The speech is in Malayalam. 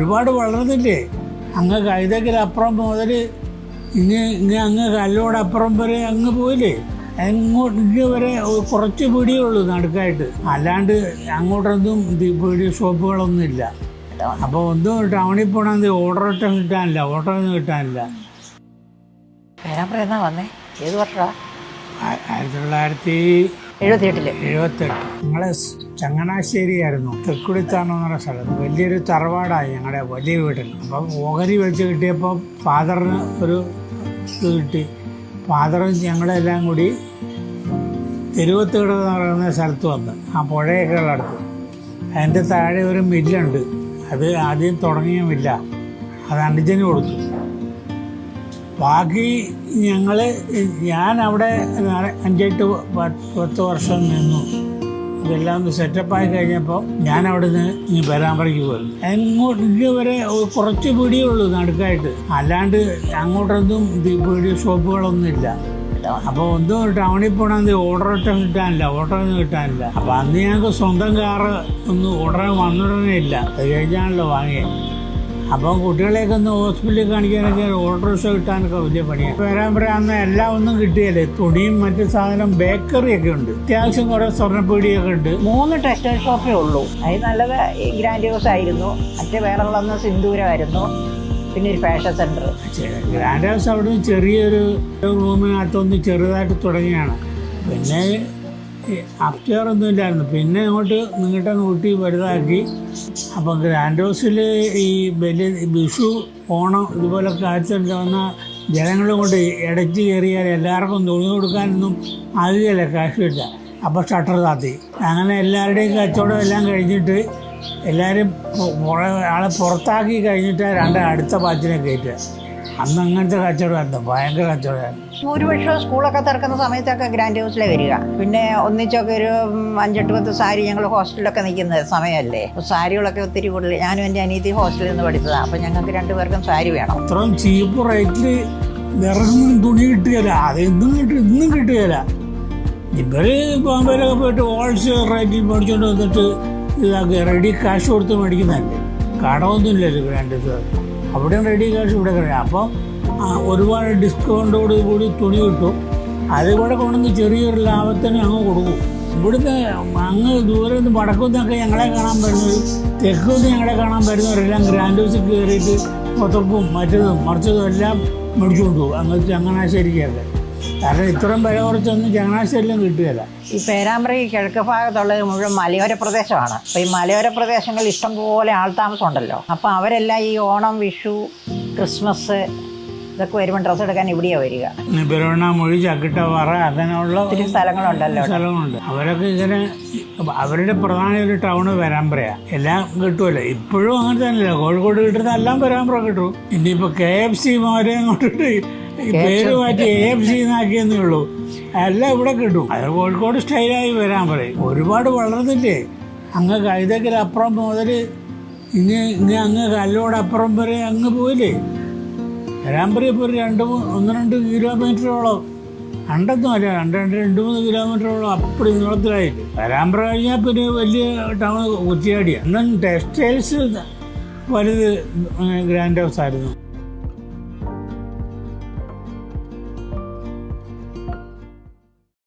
ഒരുപാട് വളർന്നില്ലേ? അങ്ങ് കൈതക്കലപ്പുറം മുതൽ ഇങ്ങ് ഇങ്ങ് അങ്ങ് കല്ലോടപ്പുറം വരെ അങ്ങ് പോയില്ലേ? അങ്ങോട്ട് വരെ കുറച്ച് പീടിയേ ഉള്ളൂ നടുക്കായിട്ട്. അല്ലാണ്ട് അങ്ങോട്ടൊന്നും ദി- പീടി ഷോപ്പുകളൊന്നും ഇല്ല. അപ്പോൾ ഒന്നും ടൗണിൽ പോകണമെങ്കിൽ ഓർഡർ ഒട്ടും കിട്ടാനില്ല ഓർഡർ ഒന്നും കിട്ടാനില്ല. വരാൻ പറയുന്ന വന്നേ? ഏത് വർഷമാണ് ആയിരത്തി തൊള്ളായിരത്തി എഴുപത്തിയെട്ടിൽ. എഴുപത്തെട്ട് ഞങ്ങളെ ചങ്ങനാശ്ശേരിയായിരുന്നു. തെക്കുടിത്താനം എന്ന് പറഞ്ഞ സ്ഥലത്ത് വലിയൊരു തറവാടായി ഞങ്ങളുടെ വലിയ വീട്ടിൽ. അപ്പം ഓഹരി വെച്ച് കിട്ടിയപ്പോൾ ഫാദറിന് ഒരു ഇത് കിട്ടി. ഫാദറും ഞങ്ങളെല്ലാം കൂടി തിരുവത്തേട് എന്ന് പറയുന്ന സ്ഥലത്ത് വന്ന് ആ പുഴയൊക്കെ ഉള്ള അടുത്ത്. അതിന്റെ താഴെ ഒരു മില്ലുണ്ട്. അത് ആദ്യം തുടങ്ങിയ മില്ല അത് അനുജന് കൊടുത്തു. ബാക്കി ഞങ്ങൾ ഞാൻ അവിടെ അഞ്ചെട്ട് പത്ത് വർഷം നിന്നു. ഇതെല്ലാം ഒന്ന് സെറ്റപ്പായി കഴിഞ്ഞപ്പോൾ ഞാൻ അവിടെ നിന്ന് പേരാമ്പ്രയ്ക്ക് പോയി. അങ്ങോട്ട് ഇതുവരെ വരെ കുറച്ച് പീടിയേ ഉള്ളൂ നടുക്കായിട്ട്. അല്ലാണ്ട് അങ്ങോട്ടൊന്നും പീടിയ പീടി ഷോപ്പുകളൊന്നും ഇല്ല അപ്പോൾ ഒന്നും ടൗണിൽ പോകണമെങ്കിൽ ഓർഡർ ഒട്ടും കിട്ടാനില്ല ഓർഡർ ഒന്നും കിട്ടാനില്ല. അപ്പോൾ അന്ന് ഞങ്ങൾക്ക് സ്വന്തം കാറ് ഒന്നും ഉടനെ വന്നിടനേ ഇല്ല. അത് കഴിഞ്ഞാണല്ലോ വാങ്ങിയത്. അപ്പം കുട്ടികളെയൊക്കെ ഒന്ന് ഹോസ്പിറ്റലിൽ കാണിക്കാനൊക്കെ ഓട്ടോറിക്ഷ കിട്ടാനൊക്കെ വലിയ പണിയാണ് വരാൻ പറയാന്ന് എല്ലാം ഒന്നും കിട്ടിയല്ലേ? തുണിയും മറ്റു സാധനം ബേക്കറി ഒക്കെ ഉണ്ട്. അത്യാവശ്യം കുറെ സ്വർണപ്പീടിയൊക്കെ ഉണ്ട്. മൂന്ന് ടെക്സ്റ്റൈൽ ഷോപ്പേ ഉള്ളൂ. അതിൽ നല്ലത് ഗ്രാൻഡ് ഹൗസ് ആയിരുന്നു. മറ്റേ വേറെ ഉള്ളന്ന് സിന്ദൂരമായിരുന്നു. പിന്നെ ഒരു ഫാഷൻ സെന്റർ ഗ്രാൻഡ് ഹൗസ് അവിടെ ചെറിയൊരു റൂമിനകത്തൊന്ന് ചെറുതായിട്ട് തുടങ്ങിയാണ്. പിന്നെ അപ്സ്റ്റെയർ ഒന്നും ഇല്ലായിരുന്നു. പിന്നെ അങ്ങോട്ട് നിങ്ങളുടെ കൂട്ടി വലുതാക്കി. അപ്പം ഗ്രാൻഡ് ഹൗസിൽ ഈ വലിയ വിഷു ഓണം ഇതുപോലൊക്കെ കാഴ്ച വന്ന ജനങ്ങളും കൊണ്ട് ഇടയ്ക്ക് കയറിയാൽ എല്ലാവർക്കും തുണി കൊടുക്കാനൊന്നും ആകുകയില്ല കാശ് കിട്ടുക അപ്പോൾ ഷട്ടർ താത്തി. അങ്ങനെ എല്ലാവരുടെയും കച്ചവടം എല്ലാം കഴിഞ്ഞിട്ട് എല്ലാവരും ആളെ പുറത്താക്കി കഴിഞ്ഞിട്ട് രണ്ട് അടുത്ത ബാച്ചിനെ കയറ്റുക. അന്ന് അങ്ങനത്തെ കച്ചവടമായിരുന്നു ഭയങ്കര കച്ചവടമായിരുന്നു. ഭൂരിപക്ഷം സ്കൂളൊക്കെ തുറക്കുന്ന സമയത്തൊക്കെ ഗ്രാൻഡ് ഹൗസിലെ വരിക. പിന്നെ ഒന്നിച്ചൊക്കെ ഒരു അഞ്ചെട്ട് പത്ത് സാരി ഞങ്ങൾ ഹോസ്റ്റലിലൊക്കെ നിൽക്കുന്ന സമയമല്ലേ? അപ്പോൾ സാരികളൊക്കെ ഒത്തിരി കൂടുതൽ ഞാനും എന്റെ അനീതി ഹോസ്റ്റലിൽ നിന്ന് പഠിച്ചതാണ് അപ്പോൾ ഞങ്ങൾക്ക് രണ്ടുപേർക്കും സാരി വേണം. അത്രയും ചീപ്പ് റേറ്റിൽ വിറകൊന്നും തുണി കിട്ടുകയില്ല. അതെന്നും കിട്ടും ഇന്നും കിട്ടുകയില്ല. ഇവർ ബോംബെയിലൊക്കെ പോയിട്ട് ഹോൾസെയിൽ റേറ്റിൽ മേടിച്ചോണ്ട് വന്നിട്ട് ഇതാക്കി റെഡി കാശ് കൊടുത്ത് മേടിക്കുന്നതല്ലേ? കടമൊന്നുമില്ലല്ലോ ഗ്രാൻഡ് ഗ്രാൻഡ് അവിടെ റെഡി ക്യാഷ് ഇവിടെ കഴിയാം അപ്പോൾ ഒരുപാട് ഡിസ്കൗണ്ടോട് കൂടി തുണി കിട്ടും. അതുകൂടെ കൊണ്ടുവന്ന് ചെറിയൊരു ലാഭത്തിന് അങ്ങ് കൊടുക്കും. ഇവിടുന്ന് അങ്ങ് ദൂരെ നിന്ന് വടക്കുനിന്നൊക്കെ ഞങ്ങളെ കാണാൻ വരുന്നത് തെക്കുനിന്ന് ഞങ്ങളെ കാണാൻ വരുന്നവരെല്ലാം ഗ്രാൻഡ് ഹൗസിൽ കയറിയിട്ട് പുതപ്പും മറ്റതും മറിച്ചതും എല്ലാം മേടിച്ചുകൊണ്ട് പോകും. അങ്ങനെ ചങ്ങനാശ്ശേരിക്കൊക്കെ കാരണം ഇത്രയും വില കുറച്ചൊന്നും ചങ്ങനാശ്ശേരിയിലും കിട്ടുകയില്ല. ഈ പേരാമ്പ്ര ഈ കിഴക്ക് ഭാഗത്തുള്ളത് മുഴുവൻ മലയോര പ്രദേശമാണ്. അപ്പോൾ ഈ മലയോര പ്രദേശങ്ങളിൽ ഇഷ്ടംപോലെ ആൾതാമസം ഉണ്ടല്ലോ അപ്പോൾ അവരെല്ലാം ഈ ഓണം വിഷു ക്രിസ്മസ് ഇതൊക്കെ വരുമ്പോൾ ഡ്രസ്സ് എടുക്കാൻ ഇവിടെയാണ് വരിക. മൊഴി ചക്കിട്ട പറ അങ്ങനെയുള്ള ഒത്തിരി സ്ഥലങ്ങളുണ്ടല്ലോ സ്ഥലങ്ങളുണ്ട്. അവരൊക്കെ ഇങ്ങനെ അവരുടെ പ്രധാന ഒരു ടൗണ് വരാമ്പറയാ എല്ലാം കിട്ടുമല്ലോ ഇപ്പോഴും അങ്ങനെ തന്നെയല്ല. കോഴിക്കോട് കിട്ടുന്ന എല്ലാം വരാമ്പറ കിട്ടും. ഇനിയിപ്പോൾ കെ എഫ് സി മാരെ അങ്ങോട്ട് പേര് മാറ്റി എ എഫ് സി എന്നാക്കിയെന്നേ ഉള്ളൂ. എല്ലാം ഇവിടെ കിട്ടും. അത് കോഴിക്കോട് സ്റ്റൈലായി വരാൻ പറയും. ഒരുപാട് വളർന്നില്ലേ. അങ്ങ് കൈതക്കലപ്പുറം മുതൽ ഇനി ഇനി അങ്ങ് കല്ലോടപ്പുറം വരെ അങ്ങ് പോയില്ലേ. വരാമ്പറ ഇപ്പോൾ ഒരു രണ്ട് ഒന്ന് രണ്ട് കിലോമീറ്ററോളം. രണ്ടൊന്നും അല്ല രണ്ട് രണ്ട് രണ്ട് മൂന്ന് കിലോമീറ്ററോളം അപ്പടി നീളത്തിലായി. വരാമ്പറ കഴിഞ്ഞാൽ പിന്നെ വലിയ ടൗൺ കുറ്റിയാടിയാണ് എന്നാൽ ടെക്സ്റ്റൈൽസ് വലുത് ഗ്രാൻഡ് ഹൗസ് ആയിരുന്നു